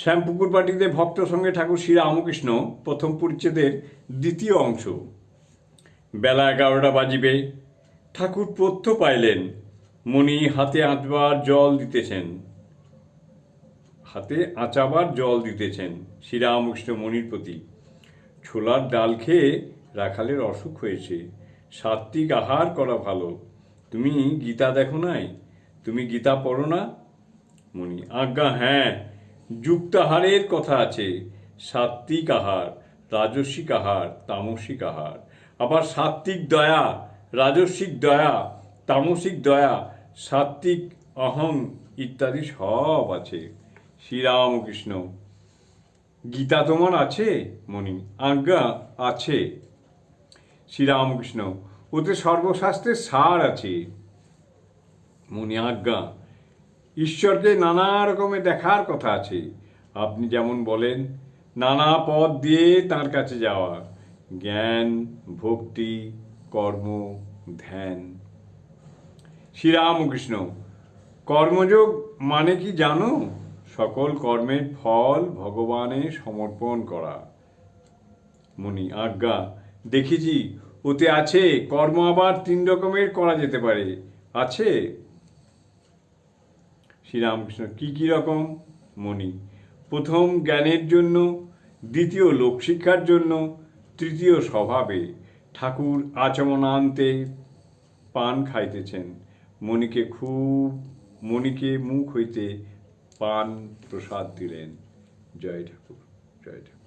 শ্যামপুকুর পার্টিতে ভক্ত সঙ্গে ঠাকুর শ্রী রামকৃষ্ণ প্রথম পরিচ্ছেদের দ্বিতীয় অংশ। বেলা এগারোটা বাজিবে। ঠাকুর পথ্য পাইলেন। মণি হাতে আঁচবার জল দিতেছেন। হাতে আঁচাবার জল দিতেছেন শ্রীরামকৃষ্ণ মণির প্রতি। ছোলার ডাল খেয়ে রাখালের অসুখ হয়েছে। সাত্বিক আহার করা ভালো। তুমি গীতা দেখো নাই? তুমি গীতা পড়ো না? মণি আজ্ঞা হ্যাঁ। যুক্তাহারের কথা আছে। সাত্বিক আহার রাজস্বিক আহার, তামসিক আহার। আবার সাত্বিক দয়া রাজস্বিক দয়া, তামসিক দয়া, সাত্বিক অহং ইত্যাদি সব আছে। শ্রীরামকৃষ্ণ, গীতা তোমার আছে মণি আজ্ঞা, আছে। শ্রীরামকৃষ্ণ, ওতে সর্বশাস্ত্রের সার আছে। মনি, আজ্ঞা। ঈশ্বরকে নানা রকমে দেখার কথা আছে। আপনি যেমন বলেন, নানা পথ দিয়ে তার কাছে যাওয়া। জ্ঞান, ভক্তি, কর্ম, ধ্যান। শ্রীরামকৃষ্ণ, কর্মযোগ মানে কি জানো? সকল কর্মের ফল ভগবানে সমর্পণ করা। মনি, আজ্ঞা, দেখেছি, ওতে আছে, কর্ম আবার তিন রকমের করা যেতে পারে। আছে? শ্রীরামকৃষ্ণ, কী কী রকম? মণি। প্রথম জ্ঞানের জন্য, দ্বিতীয় লোকশিক্ষার জন্য, তৃতীয় স্বভাবে ঠাকুর আচমনান্তে পান খাইতেছেন। মণিকে খুব, মণিকে মুখ হইতে পান প্রসাদ দিলেন। জয় ঠাকুর জয় ঠাকুর।